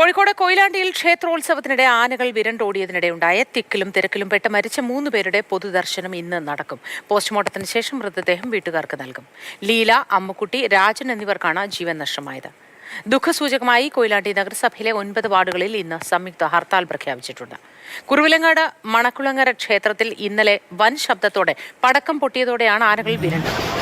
കോഴിക്കോട് കൊയിലാണ്ടിയിൽ ക്ഷേത്രോത്സവത്തിനിടെ ആനകൾ വിരണ്ടോടിയതിനിടെ ഉണ്ടായ തിക്കിലും തിരക്കിലും പെട്ട് മരിച്ച മൂന്ന് പേരുടെ പൊതുദർശനം ഇന്ന് നടക്കും. പോസ്റ്റ്മോർട്ടത്തിന് ശേഷം മൃതദേഹം വീട്ടുകാർക്ക് നൽകും. ലീല അമ്മുക്കുട്ടി രാജൻ എന്നിവർക്കാണ് ജീവൻ നഷ്ടമായത്. ദുഃഖസൂചകമായി കൊയിലാണ്ടി നഗരസഭയിലെ ഒൻപത് വാർഡുകളിൽ ഇന്ന് സംയുക്ത ഹർത്താൽ പ്രഖ്യാപിച്ചിട്ടുണ്ട്. കുറുവിലങ്ങാട് മണക്കുളങ്ങര ക്ഷേത്രത്തിൽ ഇന്നലെ വൻ ശബ്ദത്തോടെ പടക്കം പൊട്ടിയതോടെയാണ് ആനകൾ വിരണ്ടത്.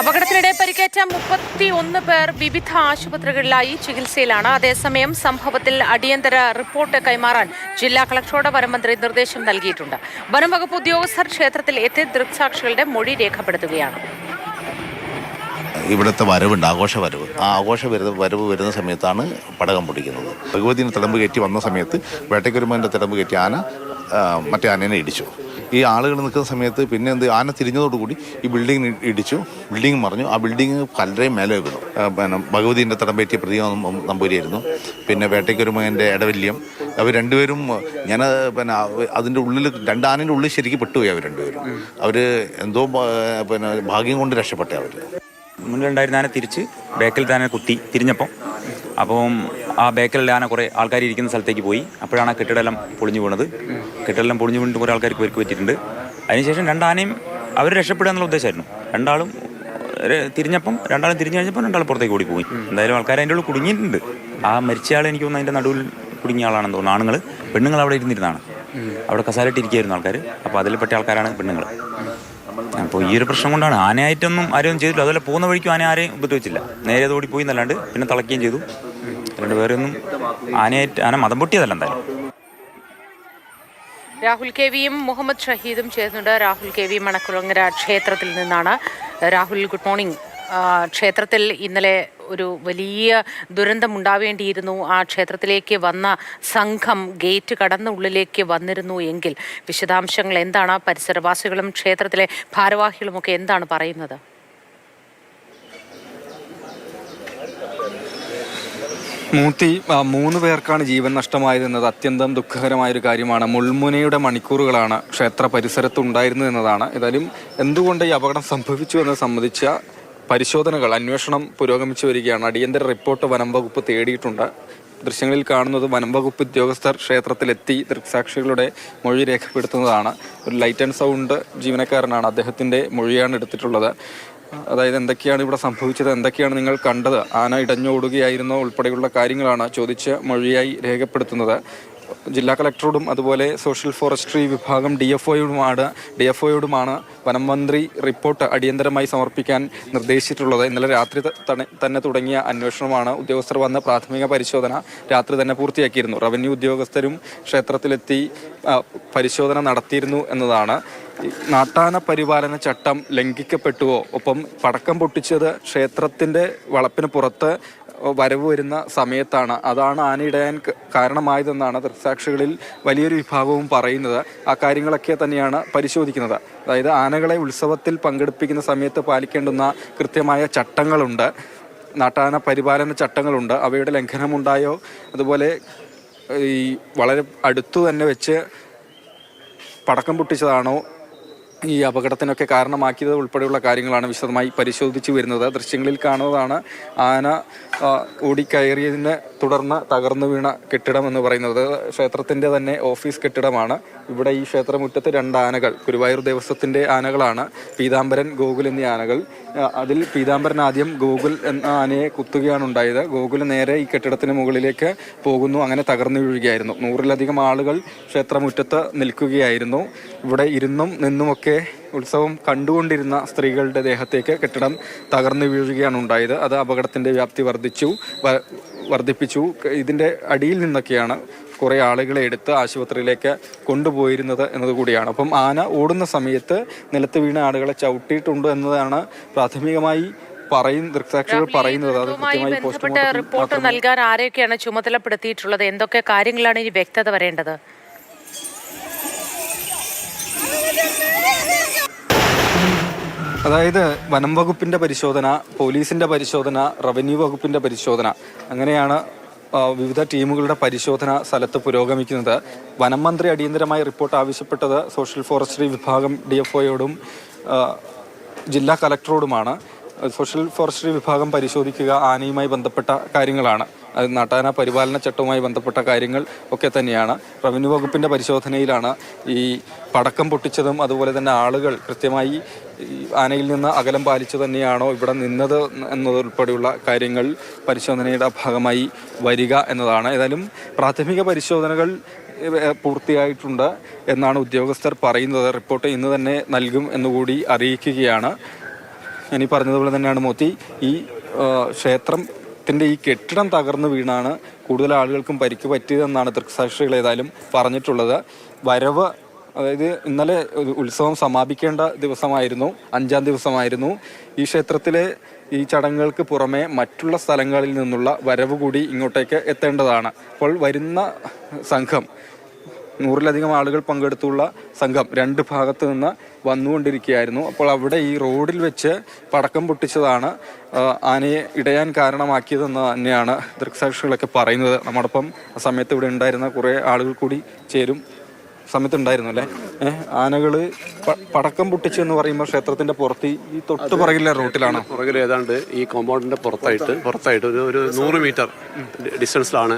അപകടത്തിനിടെ പരിക്കേറ്റ മുപ്പത്തി ഒന്ന് പേർ വിവിധ ആശുപത്രികളിലായി ചികിത്സയിലാണ്. അതേസമയം സംഭവത്തിൽ അടിയന്തര റിപ്പോർട്ട് കൈമാറാൻ ജില്ലാ കളക്ടറോട് വനമന്ത്രി നിർദ്ദേശം നൽകിയിട്ടുണ്ട്. വനംവകുപ്പ് ഉദ്യോഗസ്ഥർ ക്ഷേത്രത്തിൽ എത്തി ദൃക്സാക്ഷികളുടെ മൊഴി രേഖപ്പെടുത്തുകയാണ്. ഇവിടുത്തെ വരവുണ്ട് ആഘോഷ വരവ്. ആ ആഘോഷ വരുന്ന വരവ് വരുന്ന സമയത്താണ് പടകം പൊടിക്കുന്നത് ഭഗവതിന് തിടമ്പ് കയറ്റി വന്ന സമയത്ത് വേട്ടയ്ക്കൊരുമന്റെ തിടമ്പ് കയറ്റി ആന മറ്റേ ആനേനെ ഇടിച്ചു. ഈ ആളുകൾ നിൽക്കുന്ന സമയത്ത് പിന്നെ എന്ത് ആന തിരിഞ്ഞതോടുകൂടി ഈ ബിൽഡിംഗ് ഇടിച്ചു. ബിൽഡിംഗ് മറിഞ്ഞു. ആ ബിൽഡിംഗ് പലരെയും മേലെ ആ, പിന്നെ ഭഗവതിന്റെ തടം പറ്റിയ പ്രതീക നമ്പൂരിയായിരുന്നു. പിന്നെ വേട്ടയ്ക്കൊരുമകന്റെ ഇടവല്യം അവർ രണ്ടുപേരും ഞാൻ പിന്നെ അതിന്റെ ഉള്ളിൽ രണ്ടാനിന്റെ ഉള്ളിൽ ശരിക്കും പെട്ടുപോയി അവർ രണ്ടുപേരും. അവർ എന്തോ പിന്നെ ഭാഗ്യം കൊണ്ട് രക്ഷപ്പെട്ടേ അവർ മുന്നിലുണ്ടായിരുന്ന ആന തിരിച്ച് ബേക്കിൽ താനെ കുത്തി തിരിഞ്ഞപ്പം. അപ്പം ആ ബേക്കലിലാണ് ആന കുറേ ആൾക്കാർ ഇരിക്കുന്ന സ്ഥലത്തേക്ക് പോയി. അപ്പോഴാണ് ആ കെട്ടിടമെല്ലാം പൊളിഞ്ഞു പോണത് കെട്ടിടമെല്ലാം പൊളിഞ്ഞു വീണിട്ട് കുറേ ആൾക്കാർക്ക് പേർക്ക് പറ്റിയിട്ടുണ്ട്. അതിനുശേഷം രണ്ടാനയും അവർ രക്ഷപ്പെടുക എന്നുള്ള ഉദ്ദേശമായിരുന്നു. രണ്ടാളും തിരിഞ്ഞപ്പം രണ്ടാളും തിരിഞ്ഞു കഴിഞ്ഞപ്പോൾ രണ്ടാളും പുറത്തേക്ക് ഓടി പോയി എന്തായാലും ആൾക്കാർ അതിന്റെ ഉള്ളിൽ കുടുങ്ങിയിട്ടുണ്ട്. ആ മരിച്ച ആൾ എനിക്ക് തോന്നുന്നു അതിന്റെ നടുവിൽ കുടുങ്ങിയ ആളാണെന്ന് തോന്നുന്നു. ആണുങ്ങൾ പെണ്ണുങ്ങൾ അവിടെ ഇരുന്നിരുന്നതാണ്. അവിടെ കസാലിട്ട് ഇരിക്കുകയായിരുന്നു ആൾക്കാർ അപ്പോൾ അതിൽ പെട്ട ആൾക്കാരാണ് പെണ്ണുങ്ങൾ അപ്പോൾ ഈ ഒരു പ്രശ്നം കൊണ്ടാണ് ആനയായിട്ടൊന്നും ആരെയും ചെയ്തില്ല അതുപോലെ പോകുന്ന വഴിക്കും ആന ആരെയും ഉപദ്രവിച്ചില്ല. നേരെ അത് ഓടി പോയി എന്നല്ലാണ്ട് പിന്നെ തളയ്ക്കുകയും ചെയ്തു. ഒന്നും ആനയായിട്ട് ആന മതം പൊട്ടിയതല്ല എന്തായാലും. രാഹുൽ കെ വിയും മുഹമ്മദ് ഷഹീദും ചേർന്നുണ്ട് രാഹുൽ കെ വി മണക്കുളങ്ങര ക്ഷേത്രത്തിൽ നിന്നാണ്. Rahul good morning. ക്ഷേത്രത്തിൽ ഇന്നലെ ഒരു വലിയ ദുരന്തം ഉണ്ടാവേണ്ടിയിരുന്നു. ആ ക്ഷേത്രത്തിലേക്ക് വന്ന സംഘം ഗേറ്റ് കടന്ന ഉള്ളിലേക്ക് വന്നിരുന്നു എങ്കിൽ വിശദാംശങ്ങൾ എന്താണ്? പരിസരവാസികളും ക്ഷേത്രത്തിലെ ഭാരവാഹികളുമൊക്കെ എന്താണ് പറയുന്നത്? മൂത്തി മൂന്ന് പേർക്കാണ് ജീവൻ നഷ്ടമായത് എന്നത് അത്യന്തം ദുഃഖകരമായ ഒരു കാര്യമാണ്. മുൾമുനയുടെ മണിക്കൂറുകളാണ് ക്ഷേത്ര പരിസരത്ത് ഉണ്ടായിരുന്നത് എന്നതാണ്. ഏതായാലും എന്തുകൊണ്ട് ഈ അപകടം സംഭവിച്ചു എന്ന് സംബന്ധിച്ച പരിശോധനകൾ അന്വേഷണം പുരോഗമിച്ചു വരികയാണ്. അടിയന്തര റിപ്പോർട്ട് വനം വകുപ്പ് തേടിയിട്ടുണ്ട്. ദൃശ്യങ്ങളിൽ കാണുന്നത് വനം വകുപ്പ് ഉദ്യോഗസ്ഥർ ക്ഷേത്രത്തിലെത്തി ദൃക്സാക്ഷികളുടെ മൊഴി രേഖപ്പെടുത്തുന്നതാണ്. ഒരു ലൈറ്റ് ആൻഡ് സൗണ്ട് ജീവനക്കാരനാണ് അദ്ദേഹത്തിന്റെ മൊഴിയാണ് എടുത്തിട്ടുള്ളത്. അതായത് എന്തൊക്കെയാണ് ഇവിടെ സംഭവിച്ചത്? എന്തൊക്കെയാണ് നിങ്ങൾ കണ്ടത്? ആന ഇടഞ്ഞോടുകയായിരുന്നോ? ഉൾപ്പെടെയുള്ള കാര്യങ്ങളാണ് ചോദിച്ച് മൊഴിയായി രേഖപ്പെടുത്തുന്നത്. ജില്ലാ കളക്ടറോടും അതുപോലെ സോഷ്യൽ ഫോറസ്ട്രി വിഭാഗം ഡി എഫ് ഒയോടുമാണ് ഡി എഫ് ഒയോടുമാണ് വനം മന്ത്രി റിപ്പോർട്ട് അടിയന്തരമായി സമർപ്പിക്കാൻ നിർദ്ദേശിച്ചിട്ടുള്ളത്. ഇന്നലെ രാത്രി തന്നെ തുടങ്ങിയ അന്വേഷണമാണ് ഉദ്യോഗസ്ഥർ വന്ന പ്രാഥമിക പരിശോധന രാത്രി തന്നെ പൂർത്തിയാക്കിയിരുന്നു. റവന്യൂ ഉദ്യോഗസ്ഥരും ക്ഷേത്രത്തിലെത്തി പരിശോധന നടത്തിയിരുന്നു എന്നതാണ്. നാട്ടാന പരിപാലന ചട്ടം ലംഘിക്കപ്പെട്ടുവോ? ഒപ്പം പടക്കം പൊട്ടിച്ചത് ക്ഷേത്രത്തിന്റെ വളപ്പിന് പുറത്ത് വരവ് വരുന്ന സമയത്താണ്. അതാണ് ആനയിടയാൻ കാരണമായതെന്നാണ് ദൃക്സാക്ഷികളിൽ വലിയൊരു വിഭാഗവും പറയുന്നത്. ആ കാര്യങ്ങളൊക്കെ തന്നെയാണ് പരിശോധിക്കുന്നത്. അതായത് ആനകളെ ഉത്സവത്തിൽ പങ്കെടുപ്പിക്കുന്ന സമയത്ത് പാലിക്കേണ്ടുന്ന കൃത്യമായ ചട്ടങ്ങളുണ്ട്. നാട്ടാന പരിപാലന ചട്ടങ്ങളുണ്ട്. അവയുടെ ലംഘനമുണ്ടായോ? അതുപോലെ ഈ വളരെ അടുത്തു തന്നെ വെച്ച് പടക്കം പൊട്ടിച്ചതാണോ? ഈ അപകടത്തിനൊക്കെ കാരണമാക്കിയത് ഉൾപ്പെടെയുള്ള കാര്യങ്ങളാണ് വിശദമായി പരിശോധിച്ചു വരുന്നത്. ദൃശ്യങ്ങളിൽ കാണുന്നതാണ് ആന ഓടിക്കയറിയതിനെ തുടർന്ന് തകർന്നു വീണ കെട്ടിടം എന്ന് പറയുന്നത്. ക്ഷേത്രത്തിന്റെ തന്നെ ഓഫീസ് കെട്ടിടമാണ്. ഇവിടെ ഈ ക്ഷേത്രമുറ്റത്ത് രണ്ട് ആനകൾ ഗുരുവായൂർ ദേവസ്വത്തിന്റെ ആനകളാണ് പീതാംബരൻ ഗോകുൽ എന്നീ ആനകൾ. അതിൽ പീതാംബരൻ ആദ്യം ഗോകുൽ എന്ന ആനയെ കുത്തുകയാണ് ഉണ്ടായത്. ഗോകുൽ നേരെ ഈ കെട്ടിടത്തിന് മുകളിലേക്ക് പോകുന്നു അങ്ങനെ തകർന്നു വീഴുകയായിരുന്നു. നൂറിലധികം ആളുകൾ ക്ഷേത്രമുറ്റത്ത് നിൽക്കുകയായിരുന്നു. ഇവിടെ ഇരുന്നും നിന്നുമൊക്കെ ഉത്സവം കണ്ടുകൊണ്ടിരുന്ന സ്ത്രീകളുടെ ദേഹത്തേക്ക് കെട്ടിടം തകർന്നു വീഴുകയാണ് ഉണ്ടായത്. അത് അപകടത്തിന്റെ വ്യാപ്തി വർദ്ധിച്ചു വർദ്ധിപ്പിച്ചു. ഇതിന്റെ ഇതിന്റെ അടിയിൽ നിന്നൊക്കെയാണ് കുറേ ആളുകളെ എടുത്ത് ആശുപത്രിയിലേക്ക് കൊണ്ടുപോയിരുന്നത് എന്നതുകൂടിയാണ് അപ്പം ആന ഓടുന്ന സമയത്ത് നിലത്ത് വീണ ആളുകളെ ചവിട്ടിയിട്ടുണ്ട് എന്നതാണ് പ്രാഥമികമായി പറയുന്ന ദൃക്സാക്ഷികൾ പറയുന്നത്. അത് ഇതുമായി കൃത്യമായി ബന്ധപ്പെട്ട റിപ്പോർട്ട് നൽകാൻ ആരെയൊക്കെയാണ് ചുമതലപ്പെടുത്തിയിട്ടുള്ളത്? എന്തൊക്കെ കാര്യങ്ങളാണ് ഇനി വ്യക്തത വരേണ്ടത്? അതായത് വനം വകുപ്പിന്റെ പരിശോധന പോലീസിന്റെ പരിശോധന റവന്യൂ വകുപ്പിന്റെ പരിശോധന അങ്ങനെയാണ് വിവിധ ടീമുകളുടെ പരിശോധന സ്ഥലത്ത് പുരോഗമിക്കുന്നത്. വനം മന്ത്രി അടിയന്തരമായി റിപ്പോർട്ട് ആവശ്യപ്പെട്ടത് സോഷ്യൽ ഫോറസ്ട്രി വിഭാഗം ഡി എഫ് ഒയോടും ജില്ലാ കലക്ടറോടുമാണ്. സോഷ്യൽ ഫോറസ്ട്രി വിഭാഗം പരിശോധിക്കുക ആനയുമായി ബന്ധപ്പെട്ട കാര്യങ്ങളാണ്. നാട്ടാന പരിപാലന ചട്ടവുമായി ബന്ധപ്പെട്ട കാര്യങ്ങൾ ഒക്കെ തന്നെയാണ്. റവന്യൂ വകുപ്പിന്റെ പരിശോധനയിലാണ് ഈ പടക്കം പൊട്ടിച്ചതും അതുപോലെ തന്നെ ആളുകൾ കൃത്യമായി ആനയിൽ നിന്ന് അകലം പാലിച്ചു തന്നെയാണോ ഇവിടെ നിന്നത് എന്നതുൾപ്പെടെയുള്ള കാര്യങ്ങൾ പരിശോധനയുടെ ഭാഗമായി വരിക എന്നതാണ്. ഏതായാലും പ്രാഥമിക പരിശോധനകൾ പൂർത്തിയായിട്ടുണ്ട് എന്നാണ് ഉദ്യോഗസ്ഥർ പറയുന്നത്. റിപ്പോർട്ട് ഇന്ന് തന്നെ നൽകും എന്നുകൂടി അറിയിക്കുകയാണ്. ഇനി പറഞ്ഞതുപോലെ തന്നെയാണ് മോത്തി ഈ ആ, ക്ഷേത്രത്തിന്റെ ഈ കെട്ടിടം തകർന്നു വീണാണ് കൂടുതൽ ആളുകൾക്കും പരിക്ക് പറ്റിയതെന്നാണ് ദൃക്സാക്ഷികൾ ഏതായാലും പറഞ്ഞിട്ടുള്ളത്. വരവ് അതായത് ഇന്നലെ ഉത്സവം സമാപിക്കേണ്ട ദിവസമായിരുന്നു അഞ്ചാം ദിവസമായിരുന്നു. ഈ ക്ഷേത്രത്തിലെ ഈ ചടങ്ങുകൾക്ക് പുറമെ മറ്റുള്ള സ്ഥലങ്ങളിൽ നിന്നുള്ള വരവ് കൂടി ഇങ്ങോട്ടേക്ക് എത്തേണ്ടതാണ്. അപ്പോൾ വരുന്ന സംഘം നൂറിലധികം ആളുകൾ പങ്കെടുത്തുള്ള സംഘം രണ്ട് ഭാഗത്തു നിന്ന് വന്നുകൊണ്ടിരിക്കുകയായിരുന്നു. അപ്പോൾ അവിടെ ഈ റോഡിൽ വെച്ച് പടക്കം പൊട്ടിച്ചതാണ് ആനയെ ഇടയാൻ കാരണമാക്കിയതെന്ന് തന്നെയാണ് ദൃക്സാക്ഷികളൊക്കെ പറയുന്നത്. നമ്മോടൊപ്പം ആ സമയത്ത് ഇവിടെ ഉണ്ടായിരുന്ന കുറേ ആളുകൾ കൂടി ചേരും. സമയത്ത് ഉണ്ടായിരുന്നു അല്ലേ ആനകൾ പടക്കം പൊട്ടിച്ചു എന്ന് പറയുമ്പോൾ ക്ഷേത്രത്തിന്റെ പുറത്ത് ഈ- തൊട്ട് പുറകിലെ റൂട്ടിലാണ്? പുറകിൽ ഏതാണ്ട് ഈ കോമ്പൗണ്ടിന്റെ പുറത്തായിട്ട് പുറത്തായിട്ട് ഒരു ഒരു നൂറ് മീറ്റർ ഡിസ്റ്റൻസിലാണ്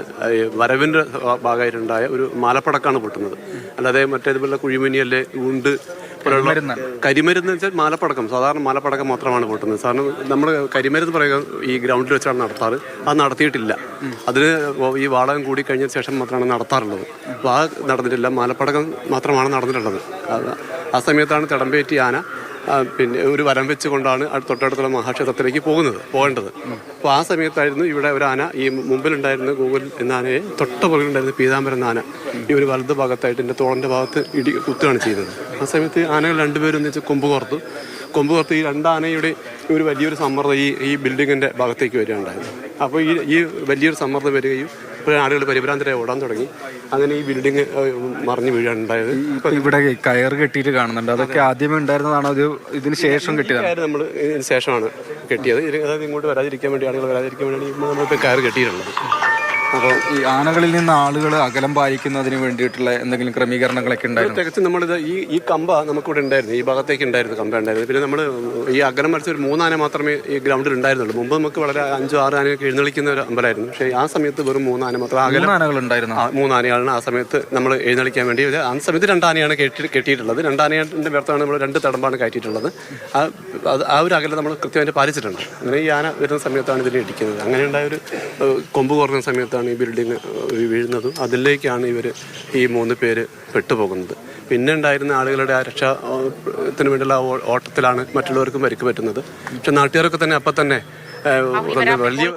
വരവിന്റെ ഭാഗമായിട്ടുണ്ടായ ഒരു മാലപ്പടക്കാണ് പൊട്ടുന്നത്. അല്ലാതെ മറ്റേതുപോലെ കുഴിമനിയല്ലേ ഉണ്ട് കരിമരുന്ന് വെച്ചാൽ മാലപ്പടക്കം സാധാരണ മാലപ്പടക്കം മാത്രമാണ് പൊട്ടുന്നത് സാധാരണ നമ്മൾ കരിമരുന്ന് പറയുക ഈ ഗ്രൗണ്ടിൽ വെച്ചാണ് നടത്താറ്. അത് നടത്തിയിട്ടില്ല. അതിന് ഈ വാടകം കൂടി കഴിഞ്ഞ ശേഷം മാത്രമാണ് നടത്താറുള്ളത്. അപ്പോൾ ആ നടന്നിട്ടില്ല മാലപ്പടക്കം മാത്രമാണ് നടന്നിട്ടുള്ളത്. ആ സമയത്താണ് തിടമ്പേറ്റി ആന പിന്നെ ഒരു വരം വെച്ചുകൊണ്ടാണ് തൊട്ടടുത്തുള്ള മഹാക്ഷേത്രത്തിലേക്ക് പോകുന്നത് പോകേണ്ടത്. അപ്പോൾ ആ സമയത്തായിരുന്നു ഇവിടെ ഒരു ആന ഈ മുമ്പിലുണ്ടായിരുന്ന ഗൂഗിൾ എന്ന ആനയെ തൊട്ട പുറകിലുണ്ടായിരുന്ന പീതാംബരം എന്ന ആന ഈ ഒരു വലത് ഭാഗത്തായിട്ട് എന്റെ തോളന്റെ ഭാഗത്ത് ഇടി കുത്തുകയാണ് ചെയ്തത്. ആ സമയത്ത് ആനകൾ രണ്ടുപേരും ഒന്നിച്ച് കൊമ്പ് കോർത്തു. കൊമ്പ് കോർത്ത് ഈ രണ്ടാനയുടെ ഒരു വലിയൊരു സമ്മർദ്ദം ഈ ഈ ബിൽഡിങ്ങിന്റെ ഭാഗത്തേക്ക് വരികയുണ്ടായിരുന്നു അപ്പോൾ ഈ ഈ വലിയൊരു സമ്മർദ്ദം വരികയും ഇപ്പോൾ ആളുകൾ പരിഭ്രാന്തരായി ഓടാൻ തുടങ്ങി. അങ്ങനെ ഈ ബിൽഡിങ് മറിഞ്ഞു വീഴാണ് ഉണ്ടായത് ഇപ്പൊ ഇവിടെ കയർ കെട്ടിയിട്ട് കാണുന്നുണ്ട്. അതൊക്കെ ആദ്യമേ ഉണ്ടായിരുന്നതാണ്? അത് ഇതിന് ശേഷം കെട്ടിയതാണ്? നമ്മൾ ഇതിന് ശേഷമാണ് കെട്ടിയത്. അതായത് ഇങ്ങോട്ട് വരാതിരിക്കാൻ വേണ്ടി ആളുകൾ വരാതിരിക്കാൻ വേണ്ടി നമ്മളിപ്പോൾ കയർ കെട്ടിയിട്ടുള്ളത്. അപ്പോൾ ഈ ആനകളിൽ നിന്ന് ആളുകൾ അകലം പാലിക്കുന്നതിന് വേണ്ടിയിട്ടുള്ള എന്തെങ്കിലും ക്രമീകരണങ്ങളൊക്കെ ഉണ്ടായിരുന്നു? തികച്ചും നമ്മളിത് ഈ ഈ കമ്പ നമുക്കിവിടെ ഉണ്ടായിരുന്നു. ഈ ഭാഗത്തേക്ക് ഉണ്ടായിരുന്നു കമ്പ ഉണ്ടായിരുന്നു പിന്നെ നമ്മൾ ഈ അകലം മത്സരം ഒരു മൂന്നാന മാത്രമേ ഈ ഗ്രൗണ്ടിൽ ഉണ്ടായിരുന്നുള്ളൂ. മുമ്പ് നമുക്ക് വളരെ അഞ്ചോ ആറ് ആനയൊക്കെ എഴുന്നള്ളിക്കുന്ന ഒരു അമ്പലമായിരുന്നു പക്ഷേ ആ സമയത്ത് വെറും മൂന്നാന മാത്രം അകലം ആനകൾ ഉണ്ടായിരുന്നു? ആ, മൂന്നാനയാണ് ആ സമയത്ത് നമ്മൾ എഴുന്നള്ളിക്കാൻ വേണ്ടി ഇത് ആ സമയത്ത് രണ്ടാനയാണ് കെട്ടി കെട്ടിയിട്ടുള്ളത്. രണ്ടാനയുടെ വ്യർത്ഥമാണ് നമ്മൾ രണ്ട് തടമ്പാണ് കയറ്റിയിട്ടുള്ളത്. ആ അത് ആ ഒരു അകലം നമ്മൾ കൃത്യമായിട്ട് പാലിച്ചിട്ടുണ്ട്. അങ്ങനെ ഈ ആന വരുന്ന സമയത്താണ് ഇതിനെ ഇടിക്കുന്നത്. അങ്ങനെ ഉണ്ടായ ഒരു ഏഹ്, കൊമ്പ് കുറഞ്ഞ സമയത്താണ് ഈ ബിൽഡിങ് വീഴുന്നത് വീഴുന്നതും. അതിലേക്കാണ് ഇവർ ഈ മൂന്ന് പേര് പെട്ടുപോകുന്നത്. പിന്നെ ഉണ്ടായിരുന്ന ആളുകളുടെ ആ രക്ഷാത്തിന് വേണ്ടിയുള്ള ഓട്ടത്തിലാണ് മറ്റുള്ളവർക്കും പരിക്ക് പറ്റുന്നത്. പക്ഷെ നാട്ടുകാരൊക്കെ തന്നെ അപ്പം തന്നെ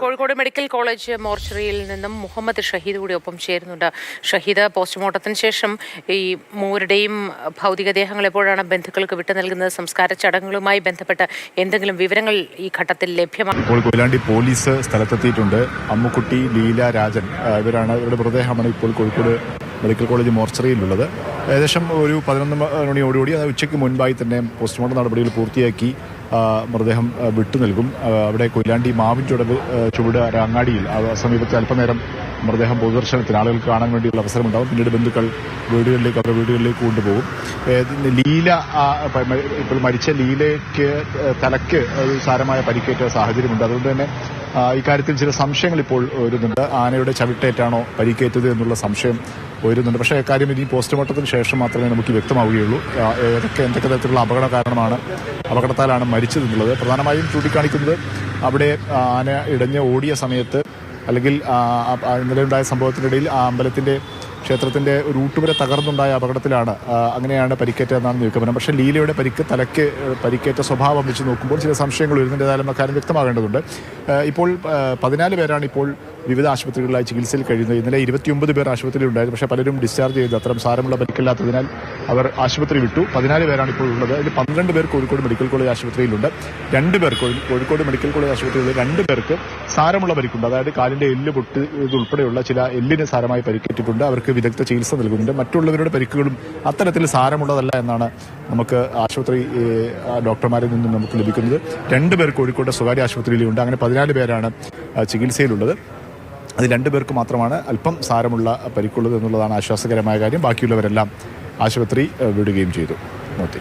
കോഴിക്കോട് മെഡിക്കൽ കോളേജ് മോർച്ചറിയിൽ നിന്നും മുഹമ്മദ് ഷഹീദ് കൂടി ഒപ്പം ചേരുന്നുണ്ട്. ഷഹീദ് പോസ്റ്റ്മോർട്ടത്തിന് ശേഷം ഈ മൂവരുടെയും ഭൗതികദേഹങ്ങൾ എപ്പോഴാണ് ബന്ധുക്കൾക്ക് വിട്ടു നൽകുന്നത്? സംസ്കാര ചടങ്ങുകളുമായി ബന്ധപ്പെട്ട് എന്തെങ്കിലും വിവരങ്ങൾ ഈ ഘട്ടത്തിൽ ലഭ്യമാണ് ഇപ്പോൾ കൊയിലാണ്ടി പോലീസ് സ്ഥലത്തെത്തിയിട്ടുണ്ട്. അമ്മുക്കുട്ടി ലീല രാജൻ ഇവരാണ് ഇവരുടെ മൃതദേഹമാണ് ഇപ്പോൾ കോഴിക്കോട് മെഡിക്കൽ കോളേജ് മോർച്ചറിയിലുള്ളത്. ഏകദേശം ഒരു പതിനൊന്ന് മണിയോടുകൂടി അത് ഉച്ചയ്ക്ക് മുൻപായി തന്നെ പോസ്റ്റ്മോർട്ടം നടപടികൾ പൂർത്തിയാക്കി. മൃതദേഹം വിട്ടു നൽകും. അവിടെ കൊയിലാണ്ടി മാവിൻ ചുടവ് ചുവട് അങ്ങാടിയിൽ സമീപത്ത് അല്പനേരം മൃതദേഹം പൊതുദർശനത്തിന് ആളുകൾ കാണാൻ വേണ്ടിയുള്ള അവസരമുണ്ടാകും പിന്നീട് ബന്ധുക്കൾ വീടുകളിലേക്ക് അവരുടെ വീടുകളിലേക്ക് കൊണ്ടുപോകും. ലീല ഇപ്പോൾ മരിച്ച ലീലയ്ക്ക് തലയ്ക്ക് സാരമായ പരിക്കേറ്റ സാഹചര്യമുണ്ട്. അതുകൊണ്ട് തന്നെ ഇക്കാര്യത്തിൽ ചില സംശയങ്ങൾ ഇപ്പോൾ വരുന്നുണ്ട്. ആനയുടെ ചവിട്ടേറ്റാണോ പരിക്കേറ്റത് എന്നുള്ള സംശയം വരുന്നുണ്ട്. പക്ഷേ കാര്യം ഇനി പോസ്റ്റ്മോർട്ടത്തിന് ശേഷം മാത്രമേ നമുക്ക് വ്യക്തമാവുകയുള്ളൂ. ഏതൊക്കെ എന്തൊക്കെ തരത്തിലുള്ള അപകട കാരണമാണ് അപകടത്താലാണ് മരിച്ചതെന്നുള്ളത് പ്രധാനമായും ചൂണ്ടിക്കാണിക്കുന്നത് അവിടെ ആന ഇടഞ്ഞ് ഓടിയ സമയത്ത് അല്ലെങ്കിൽ ഇന്നലെ ഉണ്ടായ സംഭവത്തിനിടയിൽ ആ അമ്പലത്തിന്റെ ക്ഷേത്രത്തിന്റെ ഒരു ഊട്ടുവരെ തകർന്നുണ്ടായ അപകടത്തിലാണ് അങ്ങനെയാണ് പരിക്കേറ്റതെന്നാണ് നിഗമനം. പക്ഷേ ലീലയുടെ പരിക്ക് തലയ്ക്ക് പരിക്കേറ്റ സ്വഭാവം വെച്ച് നോക്കുമ്പോൾ ചില സംശയങ്ങൾ വരുന്നുണ്ട് ഏതായാലും അക്കാര്യം വ്യക്തമാകേണ്ടതുണ്ട്. ഇപ്പോൾ പതിനാല് പേരാണ് ഇപ്പോൾ വിവിധ ആശുപത്രികളിലായി ചികിത്സയിൽ കഴിയുന്നത്. ഇന്നലെ ഇരുപത്തിയൊമ്പത് പേർ ആശുപത്രിയിൽ ഉണ്ടായിരുന്നു പക്ഷേ പലരും ഡിസ്ചാർജ് ചെയ്ത്. അത്തരം സാരമുള്ള പരിക്കില്ലാത്തതിനാൽ അവർ ആശുപത്രി വിട്ടു. പതിനാല് പേരാണ് ഇപ്പോൾ ഉള്ളത്. അതിൽ പന്ത്രണ്ട് പേർ കോഴിക്കോട് മെഡിക്കൽ കോളേജ് ആശുപത്രിയിലുണ്ട്. രണ്ട് പേർ കോഴി- കോഴിക്കോട് മെഡിക്കൽ കോളേജ് ആശുപത്രിയിൽ രണ്ട് പേർക്ക് സാരമുള്ള പരിക്കുണ്ട് അതായത് കാലിന്റെ എല്ല് പൊട്ട് ഇതുൾപ്പെടെയുള്ള ചില എല്ലിന് സാരമായി പരിക്കേറ്റിട്ടുണ്ട്. അവർക്ക് വിദഗ്ധ ചികിത്സ നൽകുന്നുണ്ട്. മറ്റുള്ളവരുടെ പരിക്കുകളും അത്തരത്തിൽ സാരമുള്ളതല്ല എന്നാണ് നമുക്ക് ആശുപത്രി ഡോക്ടർമാരിൽ നിന്നും നമുക്ക് ലഭിക്കുന്നത്. രണ്ട് പേർ കോഴിക്കോട് സ്വകാര്യ ആശുപത്രിയിലുണ്ട്. അങ്ങനെ പതിനാല് പേരാണ് ചികിത്സയിലുള്ളത്. അത് രണ്ടുപേർക്ക് മാത്രമാണ് അല്പം സാരമുള്ള പരിക്കുള്ളത് എന്നുള്ളതാണ് ആശ്വാസകരമായ കാര്യം. ബാക്കിയുള്ളവരെല്ലാം ആശുപത്രി വിടുകയും ചെയ്തു. മോത്തി.